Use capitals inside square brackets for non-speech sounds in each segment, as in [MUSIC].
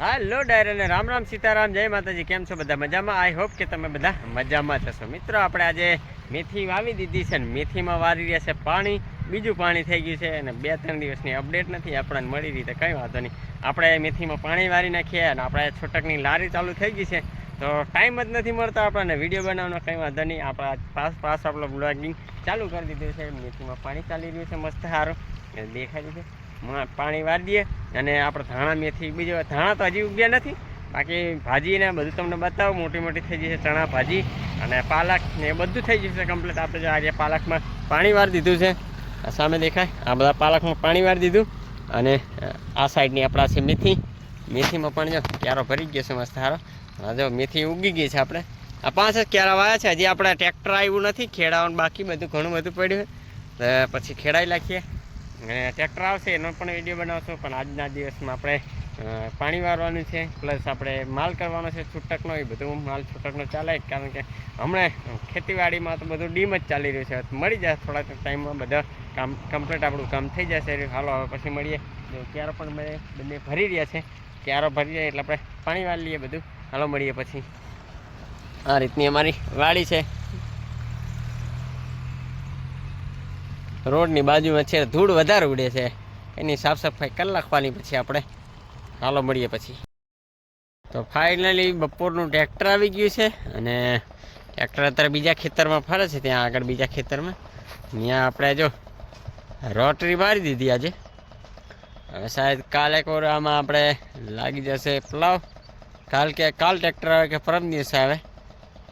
હાલો ડાયર અને રામ રામ સીતારામ, જય માતાજી, કેમ છો બધા? મજામાં? આઈ હોપ કે તમે બધા મજામાં થશો મિત્રો, આપણે આજે મેથી વાવી દીધી છે ને મેથીમાં વારી રહ્યા છે પાણી. બીજું પાણી થઈ ગયું છે અને બે ત્રણ દિવસની અપડેટ નથી, આપણને મળી રીતે કંઈ વાંધો નહીં. આપણે મેથીમાં પાણી વારી નાખીએ અને આપણે છૂટકની લારી ચાલુ થઈ ગઈ છે, તો ટાઈમ જ નથી મળતો આપણને. વીડિયો બનાવવાનો કંઈ વાંધો નહીં. આપણા પાસ પાસ આપણો બ્લોગિંગ ચાલુ કરી દીધું છે. મેથીમાં પાણી ચાલી રહ્યું છે, મસ્ત સારું દેખાય છે પાણી વાર દઈએ અને આપણે ધાણા મેથી બીજો ધાણા તો હજી ઉગ્યા નથી. બાકી ભાજી ને બધું તમને બતાવો. મોટી મોટી થઈ જશે ચણા ભાજી અને પાલક ને એ બધું થઈ જશે કમ્પ્લીટ આપણે આજે પાલકમાં પાણી વાર દીધું છે, આ સામે દેખાય. આ બધા પાલકમાં પાણી વાર દીધું. અને આ સાઈડની આપણા છે મેથી. મેથીમાં પણ જો ક્યારો ભરી ગયો છે મસ્ત સારો જો મેથી ઉગી ગઈ છે આપણે. આ પાંચ જ ક્યારા વાયા છે. હજી આપણે ટ્રેક્ટર આવ્યું નથી. ખેડાવાનું બાકી બધું ઘણું બધું પડ્યું તો પછી ખેડાઈ નાખીએ. અને ટ્રેક્ટર આવશે, એનો પણ વીડિયો બનાવશું, પણ આજના દિવસમાં આપણે પાણી વારવાનું છે પ્લસ આપણે માલ કરવાનો છે, છૂટકનો, એ બધું માલ છૂટકનો ચાલે કારણ કે હમણાં ખેતીવાડીમાં તો બધું ડીમ જ ચાલી રહ્યું છે. મળી જાય થોડા ટાઈમમાં બધા કામ કમ્પ્લીટ આપણું કામ થઈ જશે હાલો હવે પછી મળીએ. ક્યારો પણ મેં બંને ભરી રહ્યા છે, ક્યારો ભરી જાય એટલે આપણે પાણી વાળી લઈએ બધું. હાલો મળીએ પછી. આ રીતની અમારી વાડી છે. રોડની બાજુમાં છે, ધૂળ વધારે ઉડે છે. એની સાફ સફાઈ કરી નાખવાની પછી આપણે હાલો મળીએ પછી. તો ફાઇનલી બપોરનું ટ્રેક્ટર આવી ગયું છે અને ટ્રેક્ટર અત્યારે બીજા ખેતરમાં ફરે છે, ત્યાં આગળ બીજા ખેતરમાં. ત્યાં આપણે જો રોટરી મારી દીધી આજે. હવે શાયદ કાલે કોરામાં આપણે લાગી જશે પ્લાવ. કાલ કે, કાલ ટ્રેક્ટર આવે કે પરમ દિવસે આવે.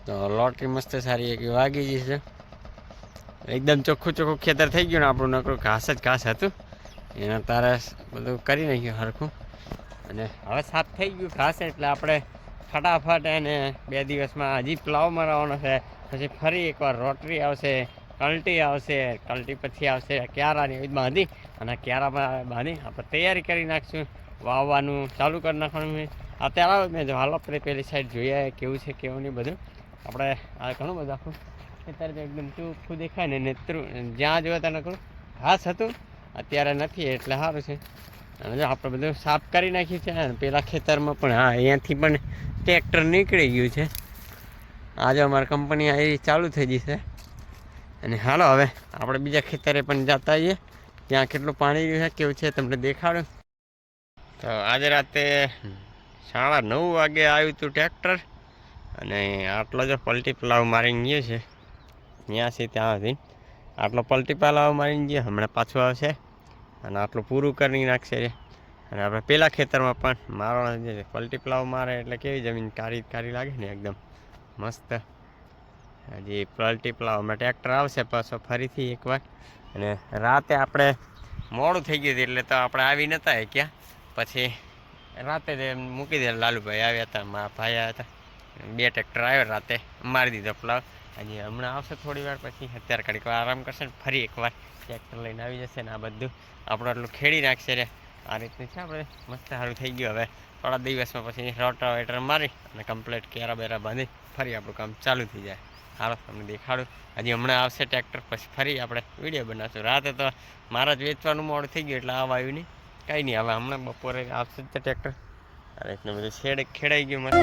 તો લોટરી મસ્ત સારી એક વાગી જશે. એકદમ ચોખ્ખું ચોખ્ખું ખેતર થઈ ગયું ને આપણું નકરું ઘાસ જ ઘાસ હતું. એના તારે બધું કરી નાખ્યું હરખું. અને હવે સાફ થઈ ગયું ઘાસ એટલે આપણે ફટાફટ એને બે દિવસમાં હજી પ્લાવ મરાવવાનો છે. પછી ફરી એકવાર રોટરી આવશે, કલ્ટી આવશે, કલ્ટી પછી આવશે ક્યારાની એવી બાંધી અને ક્યારામાં બાંધી આપણે તૈયારી કરી નાખશું. વાવવાનું ચાલુ કરી નાખવાનું અત્યારે મેં હાલો આપણે પેલી સાઈડ જોઈએ કેવું છે, કેવું નહીં બધું. આપણે આ ઘણું બધું આખું ખેતર તો એકદમ ચોખ્ખું દેખાય ને નેત્રું જ્યાં જોવા ત્યાં નકરું ઘાસ હતું, અત્યારે નથી, એટલે સારું છે. અને આપણે બધું સાફ કરી નાખ્યું છે, અને પેલા ખેતરમાં પણ હા, અહીંયાથી પણ ટ્રેક્ટર નીકળી ગયું છે. આજે અમારી કંપની આવી ચાલુ થઈ ગઈ છે. અને હાલો હવે, આપણે બીજા ખેતરે પણ જતા આવીએ. ત્યાં કેટલું પાણી રહ્યું છે, કેવું છે, તમને દેખાડું. તો આજે રાતે સાડા નવ વાગે આવ્યું હતું ટ્રેક્ટર. અને આટલો જ પલટી પલાવ મારીને ગયો છે. ત્યાંથી ત્યાં સુધી આટલો પલટી પલાવ મારીને ગયો હમણાં પાછું આવશે અને આટલું પૂરું કરી નાખશે અને આપણે પેલા ખેતરમાં પણ મારવાનો જે પલટી પલાવ મારે એટલે કેવી જમીન કારી કારી લાગે ને એકદમ મસ્ત. હજી પલટી પલાવ હમણાં ટ્રેક્ટર આવશે પાછો ફરીથી એકવાર. અને રાતે આપણે મોડું થઈ ગયું એટલે તો આપણે આવી નતા ક્યાં. પછી રાતે જ મૂકી દે લાલુભાઈ આવ્યા હતા, મારા ભાઈ આવ્યા હતા. બે ટ્રેક્ટર આવ્યો રાતે, મારી દીધો પલાવ. હજી હમણાં આવશે થોડી વાર પછી. અત્યારે ઘડીક આરામ કરશે ને ફરી એકવાર ટ્રેક્ટર લઈને આવી જશે ને આ બધું. આપણું આટલું ખેડી નાખશે રે આ રીતનું છે આપણે. મસ્ત સારું થઈ ગયું હવે. થોડા દિવસમાં પછી રોટાવેટર મારી અને કમ્પ્લીટ કેરા બેરા બાંધી ફરી આપણું કામ ચાલુ થઈ જાય. હાલો, તમને દેખાડું. હજી હમણાં આવશે ટ્રેક્ટર, પછી ફરી આપણે વીડિયો બનાવશું. રાતે તો મારા જ વેચવાનું મોડું થઈ ગયું, એટલે આવા આવ્યું નહીં કંઈ નહીં. હવે હમણાં બપોરે આવશે જ ટ્રેક્ટર. આ રીતનું બધું છેડે ખેડાઈ ગયું મસ્ત.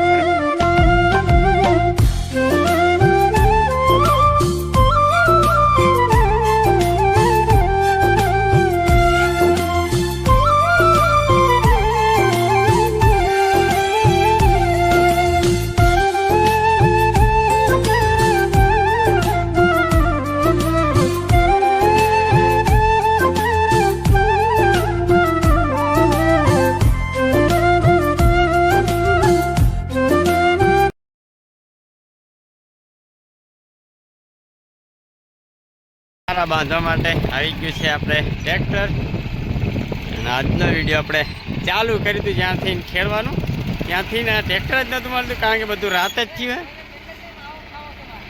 ચારા બાંધવા માટે આવી ગયું છે આપણે ટ્રેક્ટર. અને આજનો વીડિયો આપણે ચાલુ કરી દીધું જ્યાંથી ખેડવાનું. ત્યાંથી ને ટ્રેક્ટર જ નહોતું મળતું, કારણ કે બધું રાત જ થયું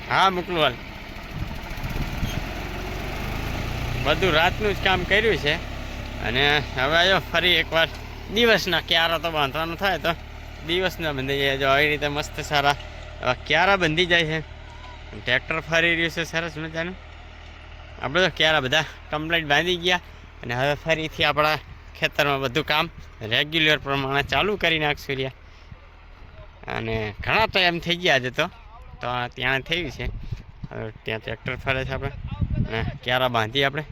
હા હા, મોકલવાલ. બધું રાતનું જ કામ કર્યું છે. અને હવે આવ્યો ફરી એકવાર દિવસના ક્યારા તો બાંધવાનું થાય તો દિવસના બંધી જાય. જો આવી રીતે મસ્ત સારા ક્યારા બંધી જાય છે. ટ્રેક્ટર ફરી રહ્યું છે, સરસ મજાનું. આપણે તો ક્યારા બધા કમ્પ્લેટ બાંધી ગયા અને હવે ફરીથી આપણા ખેતરમાં બધું કામ રેગ્યુલર પ્રમાણે ચાલુ કરી નાખશું રહ્યા. અને ઘણા તો એમ થઈ ગયા છે તો તો ત્યાં થયું છે. હવે ત્યાં ટ્રેક્ટર ફરે છે આપણે અને ક્યારા બાંધી આપણે.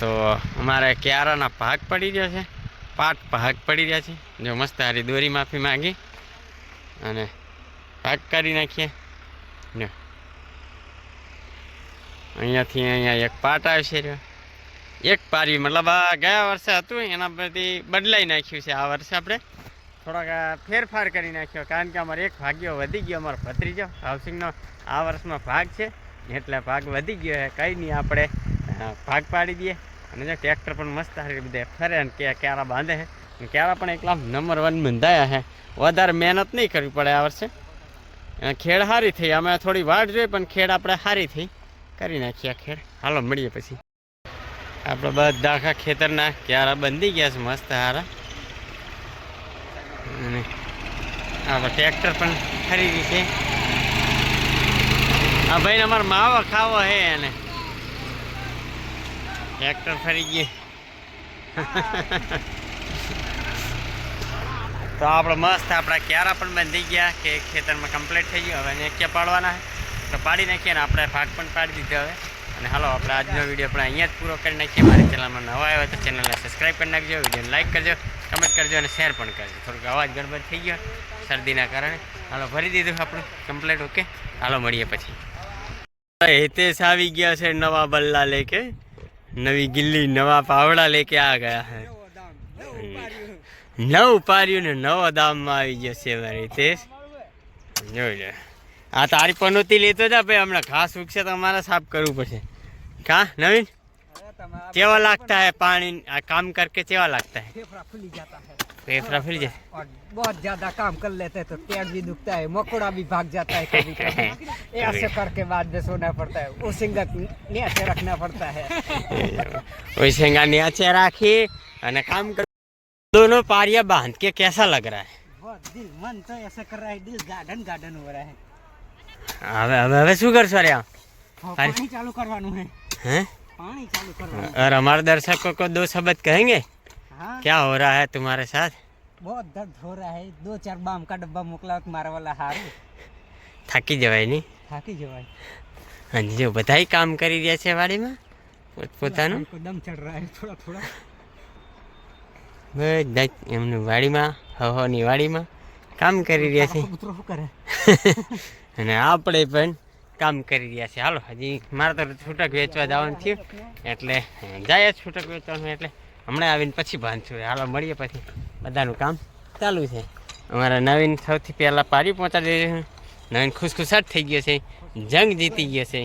તો અમારે ક્યારાના ભાગ પડી રહ્યા છે પાટ ભાગ પડી રહ્યા છે. જો મસ્ત હારી દોરી માફી માંગી અને ભાગ કરી નાખીએ ને અહીંયાથી અહીંયા એક પાટ આવશે એક પારી મતલબ આ ગયા વર્ષે હતું, એના પરથી બદલાઈ નાખ્યું છે આ વર્ષે આપણે. થોડાક ફેરફાર કરી નાખ્યો, કારણ કે અમારે એક ભાગ્યો વધી ગયો, અમારો ભત્રીજો હાઉસિંગનો આ વર્ષમાં ભાગ છે. એટલે ભાગ વધી ગયો છે, કંઈ નહીં, આપણે ભાગ પાડી દઈએ. અને જો ટ્રેક્ટર પણ મસ્ત સારી બધે ફરે અને કે ક્યારા બાંધે છે. ક્યારા પણ એકલા નંબર વન બંધાયા છે. વધારે મહેનત નહીં કરવી પડે આ વર્ષે. ખેડ સારી થઈ અમે થોડી વાટ જોઈ પણ ખેડ આપણે સારી થઈ. કરી નાખીએ ખેડ હાલો, મળીએ પછી. આપણે બધા આખા ખેતરના ક્યારા બંધી ગયા છે મસ્ત હારા. અને આપણે ટ્રેક્ટર પણ ખરીદી છે. આ ભાઈને અમારે માવો ખાવો હે એને. ટ્રેક્ટર ફરી ગયે તો આપણે મસ્ત આપણા ક્યારા પણ બંધી ગયા કે ખેતરમાં કમ્પ્લીટ થઈ ગયું. હવે એને ક્યાં પાડવાના? તો પાડી નાખીએ ને આપણે ભાગ પણ પાડી દીધો હવે. અને હાલો, આપણે આજનો વીડિયો આપણે અહીંયા જ પૂરો કરી નાખીએ. મારી ચેનલમાં નવા આવ્યો તો ચેનલને સબસ્ક્રાઈબ કરી નાખજો, વિડીયોને લાઈક કરજો કમેન્ટ કરજો અને શેર પણ કરજો. થોડુંક અવાજ ગડબડ થઈ ગયો શરદીના કારણે. હાલો, ભરી દીધું આપણું કમ્પ્લેટ ઓકે હાલો, મળીએ પછી. હિતેશ આવી ગયા છે નવા બલ્લા લેકે. નવી ગિલ્લી, નવા પાવડા લેકે આ ગયા છે. નવ પાર્યું ને નવો દામમાં આવી ગયો છે મારે હિતેશ. જોઈ લે. આ તારી પનોતી લેતો જા ભાઈ હમણાં ઘાસ ઉગશે તો અમારે સાફ કરવું પડશે કા નવીન કેવા લાગતા है पानी आ, काम करके केवा लगता है फेफड़ा फूली जाता है फेफड़ा फूल जाए और बहुत ज्यादा काम कर लेते हैं तो पेट भी दुखता है मकोड़ा भी भाग जाता है कभी कभी ऐसे करके बाद में सोना पड़ता है वो सिंगत नीचे रखना पड़ता है वही सेंगा नीचे राखी અને કામ કર दोनों पारिया बांध के कैसा लग रहा है बहुत दिल मन तो ऐसा कर रहा है दिल गार्डन गार्डन हो रहा है હવે હવે હવે શું કરશો રે हाँ, अरे। पानी चालू करवानू है हैं पानी चालू करवानू और हमारे दर्शकों को दो शब्द कहेंगे हाँ क्या हो रहा है तुम्हारे साथ बहुत दर्द हो रहा है दो चार बाम का डब्बा मोकला मारा वाला हारू થાકી જવાય નહીં થાકી જવાય અને જો બધાય કામ કરી રહ્યા છે વાડીમાં પોતપોતાનું हमको दम चढ़ रहा है थोड़ा थोड़ा બધા જ એમની વાડીમાં હવાની વાડીમાં કામ કરી રહ્યા છે कबूतर हो करे [LAUGHS] અને આપણે પણ કામ કરી રહ્યા છે હાલો, હજી મારે તો છૂટક વેચવા જવાનું થયું. એટલે, જાય છૂટક વેચવાનું એટલે હમણાં આવીને પછી બાંધશું હાલો, મળીએ પછી. બધાનું કામ ચાલુ છે. અમારા નવીન સૌથી પહેલાં પારી પહોંચાડી નવીન ખુશખુશાટ થઈ ગયો છે. જંગ જીતી ગયો છે.